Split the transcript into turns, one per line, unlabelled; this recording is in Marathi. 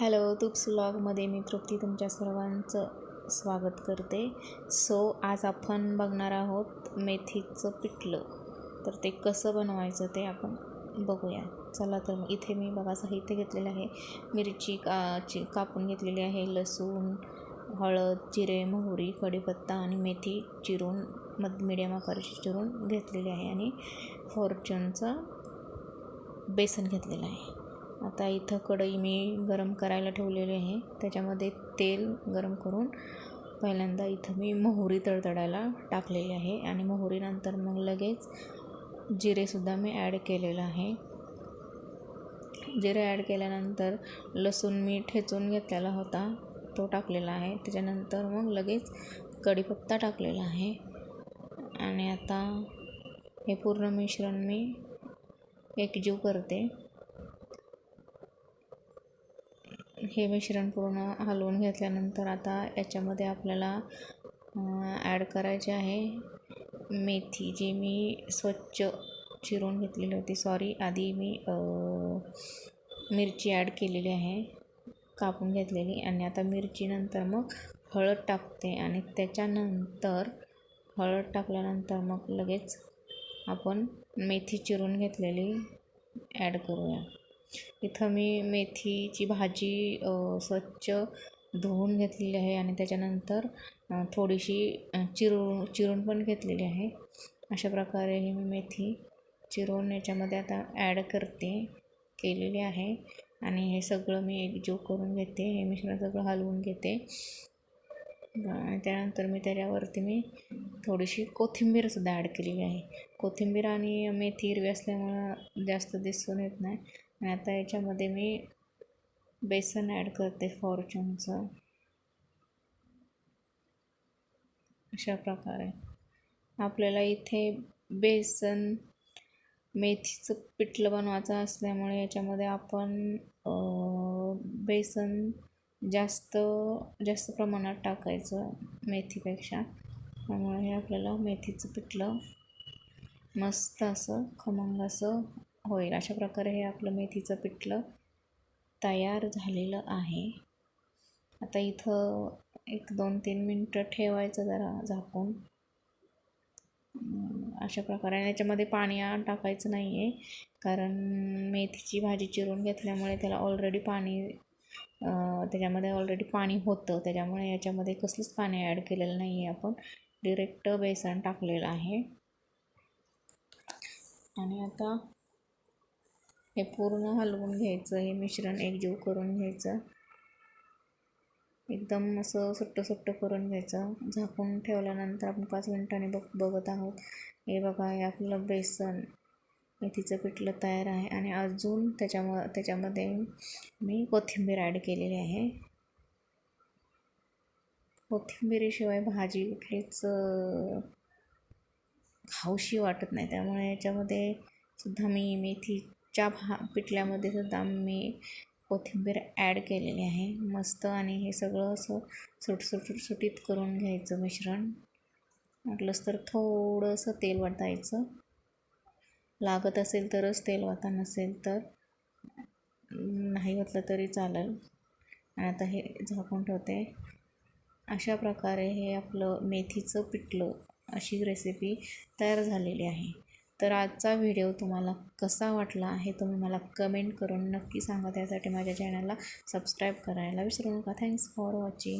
हॅलो तुप्स व्लॉगमध्ये मी तृप्ती तुमच्या सर्वांचं स्वागत करते. सो आज आपण बघणार आहोत मेथीचं पिठलं. तर ते कसं बनवायचं ते आपण बघूया. चला तर मग इथे मी बघा साहित्य घेतलेलं आहे. मिरची का ची कापून घेतलेली आहे लसूण हळद जिरे मोहरी कढीपत्ता आणि मेथी चिरून मध मिडियम आकाराची चिरून घेतलेली आहे. आणि फॉर्च्युनचं बेसन घेतलेलं आहे. आता इथं कढई मी गरम करायला ठेवलेली आहे. त्याच्यामध्ये तेल गरम करून पहिल्यांदा इथं मी मोहरी तडतडायला टाकलेली आहे. आणि मोहरीनंतर मग लगेच जिरेसुद्धा मी ॲड केलेलं आहे. जिरे ॲड केल्यानंतर लसूण मी ठेचून घेतलेला होता. तो टाकलेला आहे. त्याच्यानंतर मग लगेच कढीपत्ता टाकलेला आहे. आणि आता हे पूर्ण मिश्रण मी एकजीव करते. हे मिश्रण पूर्ण हलवून घेतल्यानंतर आता याच्यामध्ये आपल्याला ॲड करायचे आहे मेथी जी मी स्वच्छ चिरून घेतलेली होती. सॉरी आधी मी मिरची ॲड केलेली आहे कापून घेतलेली. आणि आता मिरचीनंतर मग हळद टाकते. आणि त्याच्यानंतर हळद टाकल्यानंतर मग लगेच आपण मेथी चिरून घेतलेली ॲड करूया. इथं मी मेथीची भाजी स्वच्छ धुवून घेतलेली आहे आणि त्याच्यानंतर थोडीशी चिरून चिरून पण घेतलेली आहे. अशा प्रकारे ही मी मेथी चिरून याच्यामध्ये आता ॲड करते केलेली आहे. आणि हे सगळं मी एकजीव करून घेते हे मिश्रण सगळं हलवून घेते. आणि त्यानंतर मी त्याच्यावरती मी थोडीशी कोथिंबीरसुद्धा ॲड केलेली आहे. कोथिंबीर आणि मेथी हिरवी असल्यामुळं जास्त दिसून येत नाही. आणि आता याच्यामध्ये मी बेसन ॲड करते फॉर्च्यूनचं अशा प्रकारे. आपल्याला इथे बेसन मेथीचं पिठलं बनवायचं असल्यामुळे याच्यामध्ये आपण बेसन जास्त जास्त प्रमाणात टाकायचं मेथीपेक्षा. त्यामुळे हे आपल्याला मेथीचं पिठलं मस्त असं खमंग असं होईल अशा प्रकारे हे आपलं मेथीचं पिठलं तयार झालेलं आहे. आता इथं एक दोन तीन मिनटं ठेवायचं जरा झाकून. अशा प्रकारे. याच्यामध्ये पाणी टाकायचं नाही आहे कारण मेथीची भाजी चिरून घेतल्यामुळे त्याला ऑलरेडी पाणी त्याच्यामध्ये ऑलरेडी पाणी होतं. त्याच्यामुळे याच्यामध्ये कसलंच पाणी ॲड केलेलं नाही आहे आपण. डिरेक्ट बेसन टाकलेलं आहे. आणि आता हे पूर्ण हलवून घ्यायचं हे मिश्रण एकजीव करून घ्यायचं. एकदम असं सुट्ट सुट्ट करून घ्यायचं. झाकून ठेवल्यानंतर आपण पाच मिनिटांनी बघ बघत आहोत. हे बघा हे आपलं बेसन मेथीचं पिठलं तयार आहे आणि अजून त्याच्याम त्याच्यामध्ये मी कोथिंबीर ॲड केलेली आहे. कोथिंबीरीशिवाय भाजी कुठलीच खाऊशी वाटत नाही. त्यामुळे याच्यामध्ये सुद्धा मी मेथी च्या भा पिठल्यामध्ये सुद्धा मी कोथिंबीर ॲड केलेली आहे. मस्त आणि हे सगळं असं सुटसुट सुटीत करून घ्यायचं मिश्रण. वाटलंच तर थोडंसं तेल वाटायचं लागत असेल तरच तेल वाटा नसेल तर नाही वाटलं तरी चालेल. आणि आता हे झाकून ठेवते. अशा प्रकारे हे आपलं मेथीचं पिठलं अशी रेसिपी तयार झालेली आहे. तर आजचा व्हिडिओ तुम्हाला कसा वाटला हे तुम्ही मला कमेंट करून नक्की सांगा. त्यासाठी माझ्या चॅनलला सबस्क्राईब करायला विसरू नका. Thanks for watching.